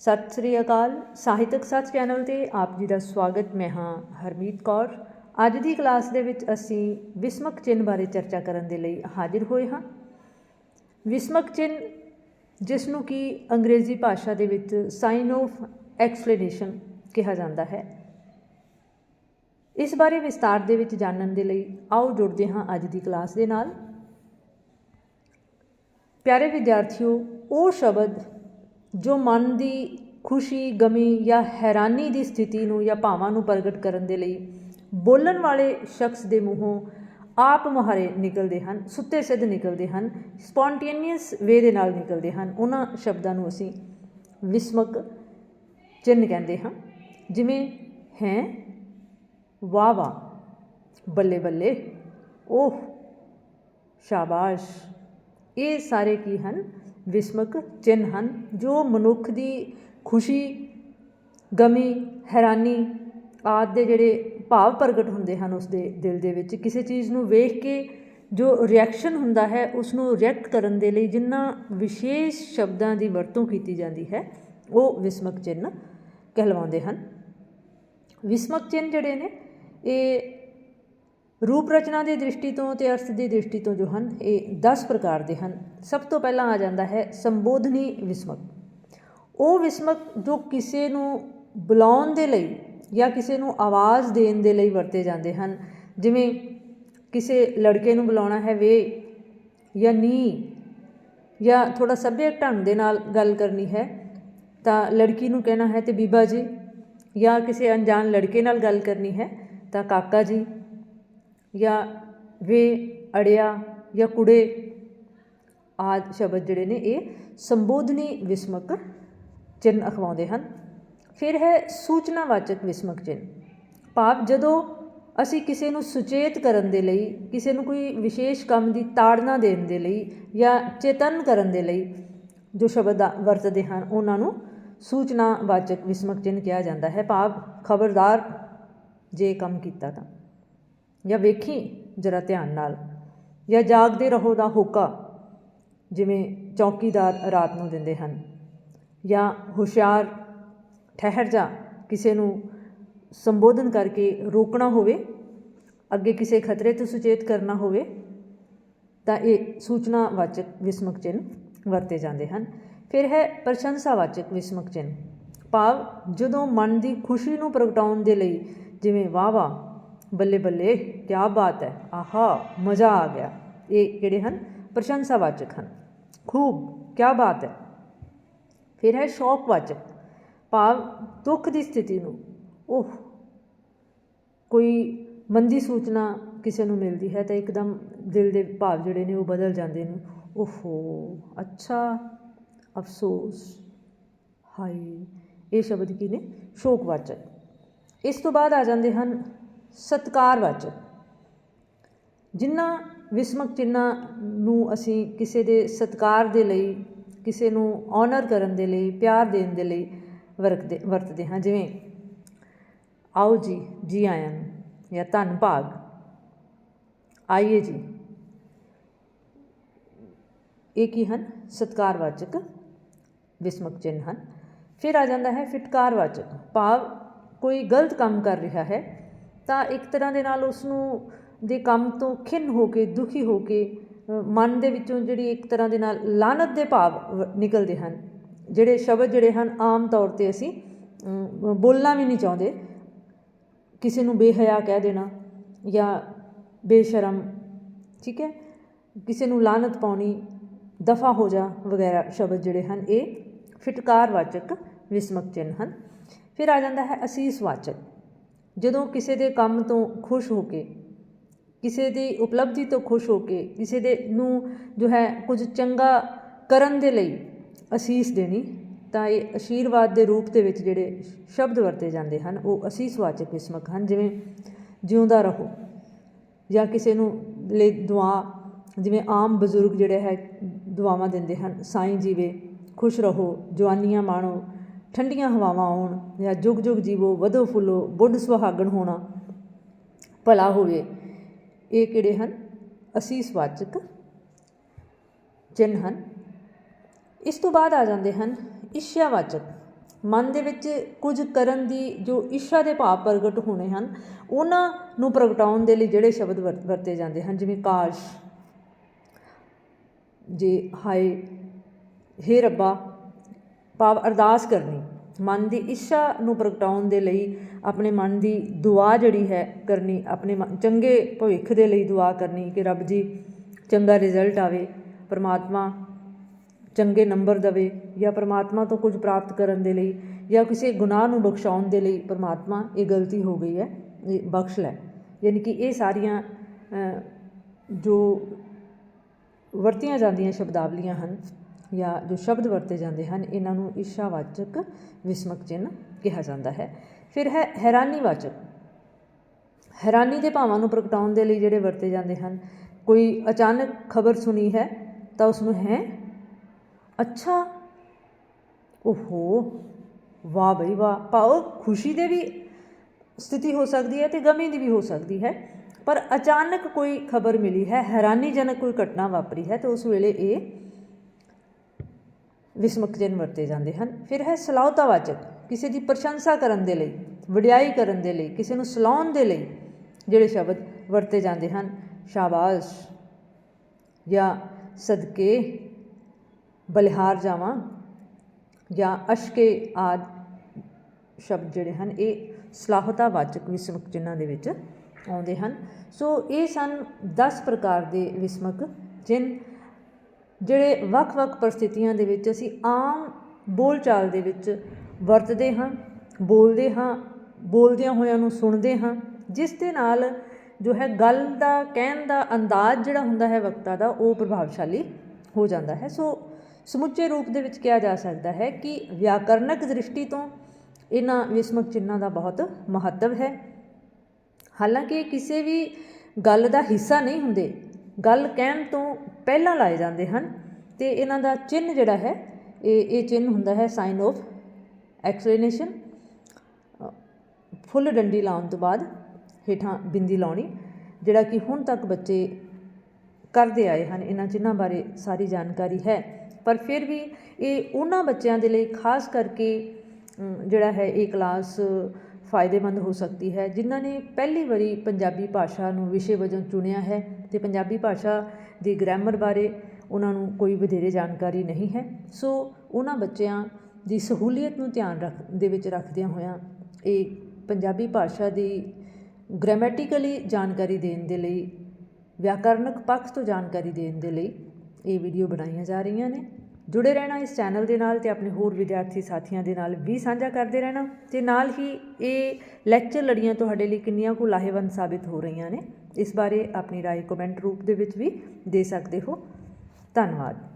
ਸਤਿ ਸ੍ਰੀ ਅਕਾਲ। ਸਾਹਿਤਕ ਸੱਚ ਚੈਨਲ ਤੇ ਆਪ ਜੀ ਦਾ ਸਵਾਗਤ। ਮੈਂ ਹਾਂ ਹਰਮੀਤ ਕੌਰ। ਅੱਜ ਦੀ ਕਲਾਸ ਦੇ ਵਿੱਚ ਅਸੀਂ ਵਿਸਮਕ ਚਿੰਨ੍ਹ ਬਾਰੇ ਚਰਚਾ ਕਰਨ ਦੇ ਲਈ ਹਾਜ਼ਰ ਹੋਏ ਹਾਂ। ਵਿਸਮਕ ਚਿੰਨ੍ਹ, ਜਿਸ ਨੂੰ ਕਿ ਅੰਗਰੇਜ਼ੀ ਭਾਸ਼ਾ ਦੇ ਵਿੱਚ ਸਾਈਨ ਆਫ ਐਕਸਪਲੇਨੇਸ਼ਨ ਕਿਹਾ ਜਾਂਦਾ ਹੈ। ਇਸ ਬਾਰੇ ਵਿਸਤਾਰ ਦੇ ਵਿੱਚ ਜਾਣਨ ਦੇ ਲਈ ਆਓ ਜੁੜਦੇ ਹਾਂ ਅੱਜ ਦੀ ਕਲਾਸ ਦੇ ਨਾਲ। ਪਿਆਰੇ ਵਿਦਿਆਰਥੀਓ, ਉਹ ਸ਼ਬਦ ਜੋ ਮਨ ਦੀ ਖੁਸ਼ੀ, ਗਮੀ ਜਾਂ ਹੈਰਾਨੀ ਦੀ ਸਥਿਤੀ ਨੂੰ ਜਾਂ ਭਾਵਾਂ ਨੂੰ ਪ੍ਰਗਟ ਕਰਨ ਦੇ ਲਈ ਬੋਲਣ ਵਾਲੇ ਸ਼ਖਸ ਦੇ ਮੂੰਹੋਂ ਆਪ ਮੁਹਾਰੇ ਨਿਕਲਦੇ ਹਨ, ਸੁੱਤੇ ਸਿੱਧ ਨਿਕਲਦੇ ਹਨ ਸਪੌਂਟੇਨੀਅਸ ਵੇ ਦੇ ਨਾਲ ਨਿਕਲਦੇ ਹਨ। ਉਹਨਾਂ ਸ਼ਬਦਾਂ ਨੂੰ ਅਸੀਂ ਵਿਸਮਕ ਚਿੰਨ੍ਹ ਕਹਿੰਦੇ ਹਾਂ। ਜਿਵੇਂ ਹੈ, ਵਾਹ ਵਾਹ, ਬੱਲੇ ਬੱਲੇ, ਓਹ, ਸ਼ਾਬਾਸ਼, ਇਹ ਸਾਰੇ ਕੀ ਹਨ? ਵਿਸਮਕ ਚਿੰਨ੍ਹ ਹਨ, ਜੋ ਮਨੁੱਖ ਦੀ ਖੁਸ਼ੀ, ਗਮੀ, ਹੈਰਾਨੀ ਆਦਿ ਦੇ ਜਿਹੜੇ ਭਾਵ ਪ੍ਰਗਟ ਹੁੰਦੇ ਹਨ ਉਸਦੇ ਦਿਲ ਦੇ ਵਿੱਚ। ਕਿਸੇ ਚੀਜ਼ ਨੂੰ ਵੇਖ ਕੇ ਜੋ ਰਿਐਕਸ਼ਨ ਹੁੰਦਾ ਹੈ ਉਸ ਨੂੰ ਰਿਐਕਟ ਕਰਨ ਦੇ ਲਈ ਜਿੰਨਾ ਵਿਸ਼ੇਸ਼ ਸ਼ਬਦਾਂ ਦੀ ਵਰਤੋਂ ਕੀਤੀ ਜਾਂਦੀ ਹੈ, ਉਹ ਵਿਸਮਕ ਚਿੰਨ੍ਹ ਕਹਿਲਵਾਉਂਦੇ ਹਨ। ਵਿਸਮਕ ਚਿੰਨ੍ਹ ਜਿਹੜੇ ਨੇ, ਇਹ ਰੂਪ ਰਚਨਾ ਦੀ ਦ੍ਰਿਸ਼ਟੀ ਤੋਂ ਤੇ ਅਰਥ ਦੀ ਦ੍ਰਿਸ਼ਟੀ ਤੋਂ ਜੋ ਹਨ, ਇਹ 10 ਪ੍ਰਕਾਰ ਦੇ ਹਨ। ਸਭ ਤੋਂ ਪਹਿਲਾਂ ਆ ਜਾਂਦਾ ਹੈ ਸੰਬੋਧਨੀ ਵਿਸਮਕ। ਉਹ ਵਿਸਮਕ ਜੋ ਕਿਸੇ ਨੂੰ ਬੁਲਾਉਣ ਦੇ ਲਈ ਜਾਂ ਕਿਸੇ ਨੂੰ ਆਵਾਜ਼ ਦੇਣ ਦੇ ਲਈ ਵਰਤੇ ਜਾਂਦੇ ਹਨ। ਜਿਵੇਂ ਕਿਸੇ ਲੜਕੇ ਨੂੰ ਬੁਲਾਉਣਾ ਹੈ, ਵੇ ਜਾਂ ਨੀ ਜਾਂ ਥੋੜਾ ਸੱਭਿਅਕ ਢੰਗ ਦੇ ਨਾਲ ਗੱਲ ਕਰਨੀ ਹੈ, ਤਾਂ ਲੜਕੀ ਨੂੰ ਕਹਿਣਾ ਹੈ ਤੇ ਬੀਬਾ ਜੀ ਜਾਂ ਕਿਸੇ ਅਣਜਾਣ ਲੜਕੇ ਨਾਲ ਗੱਲ ਕਰਨੀ ਹੈ, ਤਾਂ ਕਾਕਾ ਜੀ ਜਾਂ ਵੇ, ਅੜਿਆ ਜਾਂ ਕੁੜੇ ਆਦ ਸ਼ਬਦ ਜਿਹੜੇ ਨੇ, ਇਹ ਸੰਬੋਧਨੀ ਵਿਸਮਕ ਚਿੰਨ੍ਹ ਅਖਵਾਉਂਦੇ ਹਨ। ਫਿਰ ਹੈ ਸੂਚਨਾਵਾਚਕ ਵਿਸਮਕ ਚਿੰਨ੍ਹ ਭਾਵ ਜਦੋਂ ਅਸੀਂ ਕਿਸੇ ਨੂੰ ਸੁਚੇਤ ਕਰਨ ਦੇ ਲਈ, ਕਿਸੇ ਨੂੰ ਕੋਈ ਵਿਸ਼ੇਸ਼ ਕੰਮ ਦੀ ਤਾੜਨਾ ਦੇਣ ਦੇ ਲਈ ਜਾਂ ਚੇਤਨ ਕਰਨ ਦੇ ਲਈ ਜੋ ਸ਼ਬਦ ਵਰਤਦੇ ਹਨ, ਉਹਨਾਂ ਨੂੰ ਸੂਚਨਾਵਾਚਕ ਵਿਸਮਕ ਚਿੰਨ੍ਹ ਕਿਹਾ ਜਾਂਦਾ ਹੈ। ਭਾਵ ਖਬਰਦਾਰ ਜੇ ਕੰਮ ਕੀਤਾ ਤਾਂ। ਜਾਂ ਵੇਖੀ ਜਰਾ ਧਿਆਨ ਨਾਲ, ਜਾਂ ਜਾਗਦੇ ਰਹੋ ਦਾ ਹੋਕਾ ਜਿਵੇਂ ਚੌਕੀਦਾਰ ਰਾਤ ਨੂੰ ਦਿੰਦੇ ਹਨ, ਜਾਂ ਹੁਸ਼ਿਆਰ ਠਹਿਰ ਜਾ, ਕਿਸੇ ਨੂੰ ਸੰਬੋਧਨ ਕਰਕੇ ਰੋਕਣਾ ਹੋਵੇ, ਅੱਗੇ ਕਿਸੇ ਖਤਰੇ ਤੋਂ ਸੁਚੇਤ ਕਰਨਾ ਹੋਵੇ, ਤਾਂ ਇਹ ਸੂਚਨਾਵਾਚਕ ਵਿਸਮਕ ਚਿੰਨ੍ਹ ਵਰਤੇ ਜਾਂਦੇ ਹਨ। ਫਿਰ ਹੈ ਪ੍ਰਸ਼ੰਸਾਵਾਚਕ ਵਿਸਮਕ ਚਿੰਨ੍ਹ। ਭਾਵ ਜਦੋਂ ਮਨ ਦੀ ਖੁਸ਼ੀ ਨੂੰ ਪ੍ਰਗਟਾਉਣ ਦੇ ਲਈ ਜਿਵੇਂ ਵਾਹ ਵਾਹ ਬੱਲੇ ਬੱਲੇ ਕੀ ਬਾਤ ਹੈ। ਆਹਾ, ਮਜ਼ਾ ਆ ਗਿਆ। ਇਹ ਕਿਹੜੇ ਹਨ? ਪ੍ਰਸ਼ੰਸਾਵਾਚਕ ਹਨ। ਖੂਬ ਕੀ ਬਾਤ ਹੈ। ਫਿਰ ਹੈ ਸ਼ੌਕਵਾਚਕ। ਭਾਵ ਦੁੱਖ ਦੀ ਸਥਿਤੀ ਨੂੰ। ਉਹ ਕੋਈ ਮੰਦੀ ਸੂਚਨਾ ਕਿਸੇ ਨੂੰ ਮਿਲਦੀ ਹੈ ਤਾਂ ਇੱਕਦਮ ਦਿਲ ਦੇ ਭਾਵ ਜਿਹੜੇ ਨੇ ਉਹ ਬਦਲ ਜਾਂਦੇ ਨੇ। ਓਹੋ, ਅੱਛਾ, ਅਫਸੋਸ। ਹਾਏ, ਇਹ ਸ਼ਬਦ ਕੀ ਨੇ? ਸ਼ੋਕਵਾਚਕ। ਇਸ ਤੋਂ ਬਾਅਦ ਆ ਜਾਂਦੇ ਹਨ ਸਤਕਾਰਵਾਚਕ ਜਿਨ੍ਹਾਂ ਵਿਸਮਕ ਚਿੰਨਾਂ ਨੂੰ ਅਸੀਂ ਕਿਸੇ ਦੇ ਸਤਕਾਰ ਦੇ ਲਈ, ਕਿਸੇ ਨੂੰ ਆਨਰ ਕਰਨ ਦੇ ਲਈ, ਪਿਆਰ ਦੇਣ ਦੇ ਲਈ ਵਰਤਦੇ ਵਰਤਦੇ ਹਾਂ। ਜਿਵੇਂ, ਆਓ ਜੀ ਜੀ ਆਇਆਂ ਨੂੰ, ਜਾਂ ਧੰਨ ਭਾਗ। ਆਈਏ ਜੀ। ਇਹ ਕੀ ਹਨ? ਸਤਕਾਰਵਾਚਕ ਵਿਸਮਕ ਚਿੰਨ੍ਹ ਹਨ। ਫਿਰ ਆ ਜਾਂਦਾ ਹੈ ਫਿਟਕਾਰਵਾਚਕ ਭਾਵ, ਕੋਈ ਗਲਤ ਕੰਮ ਕਰ ਰਿਹਾ ਹੈ ਤਾਂ ਇੱਕ ਤਰ੍ਹਾਂ ਦੇ ਨਾਲ ਉਸ ਨੂੰ ਦੇ ਕੰਮ ਤੋਂ ਖਿੰਨ ਹੋ ਕੇ, ਦੁਖੀ ਹੋ ਕੇ ਮਨ ਦੇ ਵਿੱਚੋਂ ਜਿਹੜੀ ਇੱਕ ਤਰ੍ਹਾਂ ਦੇ ਨਾਲ ਲਾਨਤ ਦੇ ਭਾਵ ਨਿਕਲਦੇ ਹਨ। ਜਿਹੜੇ ਸ਼ਬਦ ਜਿਹੜੇ ਹਨ, ਆਮ ਤੌਰ ਤੇ ਅਸੀਂ ਬੋਲਣਾ ਵੀ ਨਹੀਂ ਚਾਹੁੰਦੇ। ਕਿਸੇ ਨੂੰ ਬੇਹਯਾ ਕਹਿ ਦੇਣਾ ਜਾਂ ਬੇਸ਼ਰਮ, ਠੀਕ ਹੈ? ਕਿਸੇ ਨੂੰ ਲਾਨਤ ਪਾਉਣੀ, ਦਫਾ ਹੋ ਜਾ ਵਗੈਰਾ ਸ਼ਬਦ ਜਿਹੜੇ ਹਨ, ਇਹ ਫਿਟਕਾਰ ਵਾਚਕ ਵਿਸਮਕ ਚਿੰਨ੍ਹ ਹਨ। ਫਿਰ ਆ ਜਾਂਦਾ ਹੈ ਅਸੀਸ ਵਾਚਕ। ਜਦੋਂ ਕਿਸੇ ਦੇ ਕੰਮ ਤੋਂ ਖੁਸ਼ ਹੋ ਕੇ, ਕਿਸੇ ਦੀ ਉਪਲਬਧੀ ਤੋਂ ਖੁਸ਼ ਹੋ ਕੇ, ਕਿਸੇ ਦੇ ਨੂੰ ਜੋ ਹੈ ਕੁਝ ਚੰਗਾ ਕਰਨ ਦੇ ਲਈ ਅਸੀਸ ਦੇਣੀ, ਤਾਂ ਇਹ ਅਸ਼ੀਰਵਾਦ ਦੇ ਰੂਪ ਦੇ ਵਿੱਚ ਜਿਹੜੇ ਸ਼ਬਦ ਵਰਤੇ ਜਾਂਦੇ ਹਨ, ਉਹ ਅਸੀਸਵਾਚਕ ਕਿਸਮਕ ਹਨ, ਜਿਵੇਂ ਜਿਉਂਦਾ ਰਹੋ ਜਾਂ ਕਿਸੇ ਨੂੰ ਲਈ ਦੁਆ, ਜਿਵੇਂ ਆਮ ਬਜ਼ੁਰਗ ਜਿਹੜੇ ਹੈ ਦੁਆਵਾਂ ਦਿੰਦੇ ਹਨ, ਸਾਈਂ ਜੀਵੇ, ਖੁਸ਼ ਰਹੋ, ਜਵਾਨੀਆਂ ਮਾਣੋ ਠੰਡੀਆਂ ਹਵਾਵਾਂ ਆਉਣ ਜਾਂ ਜੁਗ ਜੁਗ ਜੀਵੋ, ਵਧੋ ਫੁੱਲੋ, ਬੁੱਢ ਸੁਹਾਗਣ ਹੋਣਾ, ਭਲਾ ਹੋਵੇ। ਇਹ ਕਿਹੜੇ ਹਨ? ਅਸੀਸਵਾਚਕ ਚਿੰਨ੍ਹ ਹਨ। ਇਸ ਤੋਂ ਬਾਅਦ ਆ ਜਾਂਦੇ ਹਨ ਇਸ਼ਿਆਵਾਚਕ ਮਨ ਦੇ ਵਿੱਚ ਕੁਝ ਕਰਨ ਦੀ ਜੋ ਇੱਛਾ ਦੇ ਭਾਵ ਪ੍ਰਗਟ ਹੋਣੇ ਹਨ, ਉਹਨਾਂ ਨੂੰ ਪ੍ਰਗਟਾਉਣ ਦੇ ਲਈ ਜਿਹੜੇ ਸ਼ਬਦ ਵਰ- ਵਰਤੇ ਜਾਂਦੇ ਹਨ, ਜਿਵੇਂ ਕਾਸ਼, ਜੇ ਹਾਏ, ਹੇ ਰੱਬਾ, ਭਾਵ ਅਰਦਾਸ ਕਰਨੀ। ਮਨ ਦੀ ਇੱਛਾ ਨੂੰ ਪ੍ਰਗਟਾਉਣ ਦੇ ਲਈ ਆਪਣੇ ਮਨ ਦੀ ਦੁਆ ਜਿਹੜੀ ਹੈ ਕਰਨੀ, ਆਪਣੇ ਮਨ- ਚੰਗੇ ਭਵਿੱਖ ਦੇ ਲਈ ਦੁਆ ਕਰਨੀ ਕਿ ਰੱਬ ਜੀ ਚੰਗਾ ਰਿਜ਼ਲਟ ਆਵੇ, ਪਰਮਾਤਮਾ ਚੰਗੇ ਨੰਬਰ ਦਵੇ ਜਾਂ ਪਰਮਾਤਮਾ ਤੋਂ ਕੁਝ ਪ੍ਰਾਪਤ ਕਰਨ ਦੇ ਲਈ ਜਾਂ ਕਿਸੇ ਗੁਨਾਹ ਨੂੰ ਬਖਸ਼ਾਉਣ ਦੇ ਲਈ ਪਰਮਾਤਮਾ ਇਹ ਗਲਤੀ ਹੋ ਗਈ ਹੈ, ਇਹ ਬਖਸ਼ ਲੈ। ਯਾਨੀ ਕਿ ਇਹ ਸਾਰੀਆਂ ਜੋ ਵਰਤੀਆਂ ਜਾਂਦੀਆਂ ਸ਼ਬਦਾਵਲੀਆਂ ਹਨ ਜਾਂ ਜੋ ਸ਼ਬਦ ਵਰਤੇ ਜਾਂਦੇ ਹਨ, ਇਹਨਾਂ ਨੂੰ ਇੱਛਾਵਾਚਕ ਵਿਸਮਕ ਚਿੰਨ੍ਹ ਕਿਹਾ ਜਾਂਦਾ ਹੈ। ਫਿਰ ਹੈ ਹੈਰਾਨੀਵਾਚਕ। ਹੈਰਾਨੀ ਦੇ ਭਾਵਾਂ ਨੂੰ ਪ੍ਰਗਟਾਉਣ ਦੇ ਲਈ ਜਿਹੜੇ ਵਰਤੇ ਜਾਂਦੇ ਹਨ, ਕੋਈ ਅਚਾਨਕ ਖਬਰ ਸੁਣੀ ਹੈ ਤਾਂ ਉਸ ਨੂੰ ਹੈ, ਅੱਛਾ, ਓਹੋ, ਵਾਹ ਬਈ ਵਾਹ ਭਾਵ ਖੁਸ਼ੀ ਦੇ ਵੀ ਸਥਿਤੀ ਹੋ ਸਕਦੀ ਹੈ ਤੇ ਗਮੀ ਦੀ ਵੀ ਹੋ ਸਕਦੀ ਹੈ, ਪਰ ਅਚਾਨਕ ਕੋਈ ਖਬਰ ਮਿਲੀ ਹੈ, ਹੈਰਾਨੀਜਨਕ ਕੋਈ ਘਟਨਾ ਵਾਪਰੀ ਹੈ ਤੇ ਉਸ ਵੇਲੇ ਇਹ ਵਿਸਮਕ ਚਿੰਨ੍ਹ ਵਰਤੇ ਜਾਂਦੇ ਹਨ। ਫਿਰ ਹੈ ਸਲਾਹਤਾਵਾਚਕ ਕਿਸੇ ਦੀ ਪ੍ਰਸ਼ੰਸਾ ਕਰਨ ਦੇ ਲਈ, ਵਡਿਆਈ ਕਰਨ ਦੇ ਲਈ, ਕਿਸੇ ਨੂੰ ਸਲਾਉਣ ਦੇ ਲਈ ਜਿਹੜੇ ਸ਼ਬਦ ਵਰਤੇ ਜਾਂਦੇ ਹਨ। ਸ਼ਾਬਾਸ਼ ਜਾਂ ਸਦਕੇ, ਬਲਿਹਾਰ ਜਾਵਾਂ ਜਾਂ ਅਸ਼ਕੇ ਆਦ ਸ਼ਬਦ ਜਿਹੜੇ ਹਨ, ਇਹ ਸਲਾਹਤਾਵਾਚਕ ਵਿਸਮਕ ਚਿੰਨ੍ਹਾਂ ਦੇ ਵਿੱਚ ਆਉਂਦੇ ਹਨ। ਸੋ ਇਹ ਸਨ 10 ਪ੍ਰਕਾਰ ਦੇ ਵਿਸਮਕ ਚਿੰਨ੍ਹ। ਜਿਹੜੇ ਵੱਖ-ਵੱਖ ਪਰਿਸਥਿਤੀਆਂ ਦੇ ਵਿੱਚ ਅਸੀਂ ਆਮ ਬੋਲਚਾਲ ਦੇ ਵਿੱਚ ਵਰਤਦੇ ਹਾਂ, ਬੋਲਦੇ ਹਾਂ, ਬੋਲਦਿਆਂ ਹੋਇਆਂ ਨੂੰ ਸੁਣਦੇ ਹਾਂ, ਜਿਸ ਦੇ ਨਾਲ ਜੋ ਹੈ ਗੱਲ ਦਾ, ਕਹਿਣ ਦਾ ਅੰਦਾਜ਼ ਜਿਹੜਾ ਹੁੰਦਾ ਹੈ ਵਕਤਾ ਦਾ, ਉਹ ਪ੍ਰਭਾਵਸ਼ਾਲੀ ਹੋ ਜਾਂਦਾ ਹੈ। ਸੋ ਸਮੁੱਚੇ ਰੂਪ ਦੇ ਵਿੱਚ ਕਿਹਾ ਜਾ ਸਕਦਾ ਹੈ ਕਿ ਵਿਆਕਰਨਕ ਦ੍ਰਿਸ਼ਟੀ ਤੋਂ ਇਹਨਾਂ ਵਿਸਮਕ ਚਿੰਨਾਂ ਦਾ ਬਹੁਤ ਮਹੱਤਵ ਹੈ। ਹਾਲਾਂਕਿ ਇਹ ਕਿਸੇ ਵੀ ਗੱਲ ਦਾ ਹਿੱਸਾ ਨਹੀਂ ਹੁੰਦੇ। ਗੱਲ ਕਹਿਣ ਤੋਂ ਪਹਿਲਾਂ ਲਾਏ ਜਾਂਦੇ ਹਨ ਤੇ ਇਹਨਾਂ ਦਾ ਚਿੰਨ੍ਹ ਜਿਹੜਾ ਹੈ, ਇਹ ਇਹ ਚਿੰਨ੍ਹ ਹੁੰਦਾ ਹੈ ਸਾਈਨ ਆਫ ਐਕਸਪਲੇਨੇਸ਼ਨ ਫੁੱਲ ਡੰਡੀ ਲਾਉਣ ਤੋਂ ਬਾਅਦ ਹੇਠਾਂ ਬਿੰਦੀ ਲਾਉਣੀ, ਜਿਹੜਾ ਕਿ ਹੁਣ ਤੱਕ ਬੱਚੇ ਕਰਦੇ ਆਏ ਹਨ, ਇਹਨਾਂ ਚਿੰਨਾਂ ਬਾਰੇ ਸਾਰੀ ਜਾਣਕਾਰੀ ਹੈ। ਪਰ ਫਿਰ ਵੀ ਇਹ ਉਹਨਾਂ ਬੱਚਿਆਂ ਦੇ ਲਈ ਖਾਸ ਕਰਕੇ ਜਿਹੜਾ ਹੈ ਇਹ ਕਲਾਸ ਫਾਇਦੇਮੰਦ ਹੋ ਸਕਦੀ ਹੈ। ਜਿਨ੍ਹਾਂ ਨੇ ਪਹਿਲੀ ਵਾਰੀ ਪੰਜਾਬੀ ਭਾਸ਼ਾ ਨੂੰ ਵਿਸ਼ੇ ਵਜੋਂ ਚੁਣਿਆ ਹੈ ਅਤੇ ਪੰਜਾਬੀ ਭਾਸ਼ਾ ਦੀ ਗ੍ਰਾਮਰ ਬਾਰੇ ਉਹਨਾਂ ਨੂੰ ਕੋਈ ਵਧੇਰੇ ਜਾਣਕਾਰੀ ਨਹੀਂ ਹੈ। ਸੋ ਉਹਨਾਂ ਬੱਚਿਆਂ ਦੀ ਸਹੂਲੀਅਤ ਨੂੰ ਧਿਆਨ ਰੱਖ, ਦੇ ਵਿੱਚ ਰੱਖਦਿਆਂ ਹੋਇਆਂ ਇਹ ਪੰਜਾਬੀ ਭਾਸ਼ਾ ਦੀ ਗ੍ਰਾਮੈਟਿਕਲੀ ਜਾਣਕਾਰੀ ਦੇਣ ਦੇ ਲਈ, ਵਿਆਕਰਨਕ ਪੱਖ ਤੋਂ ਜਾਣਕਾਰੀ ਦੇਣ ਦੇ ਲਈ ਇਹ ਵੀਡੀਓ ਬਣਾਈਆਂ ਜਾ ਰਹੀਆਂ ਨੇ। ਜੁੜੇ ਰਹਿਣਾ ਇਸ ਚੈਨਲ ਦੇ ਨਾਲ ਤੇ ਆਪਣੇ ਹੋਰ ਵਿਦਿਆਰਥੀ ਸਾਥੀਆਂ ਦੇ ਨਾਲ ਵੀ ਸਾਂਝਾ ਕਰਦੇ ਰਹਿਣਾ ਤੇ ਨਾਲ ਹੀ ਇਹ ਲੈਕਚਰ ਲੜੀਆਂ ਤੁਹਾਡੇ ਲਈ ਕਿੰਨੀਆਂ ਕੁ ਲਾਹੇਵੰਦ ਸਾਬਿਤ ਹੋ ਰਹੀਆਂ ਨੇ ਇਸ ਬਾਰੇ ਆਪਣੀ رائے ਕਮੈਂਟ ਰੂਪ ਦੇ ਵਿੱਚ ਵੀ ਦੇ ਸਕਦੇ ਹੋ ਧੰਨਵਾਦ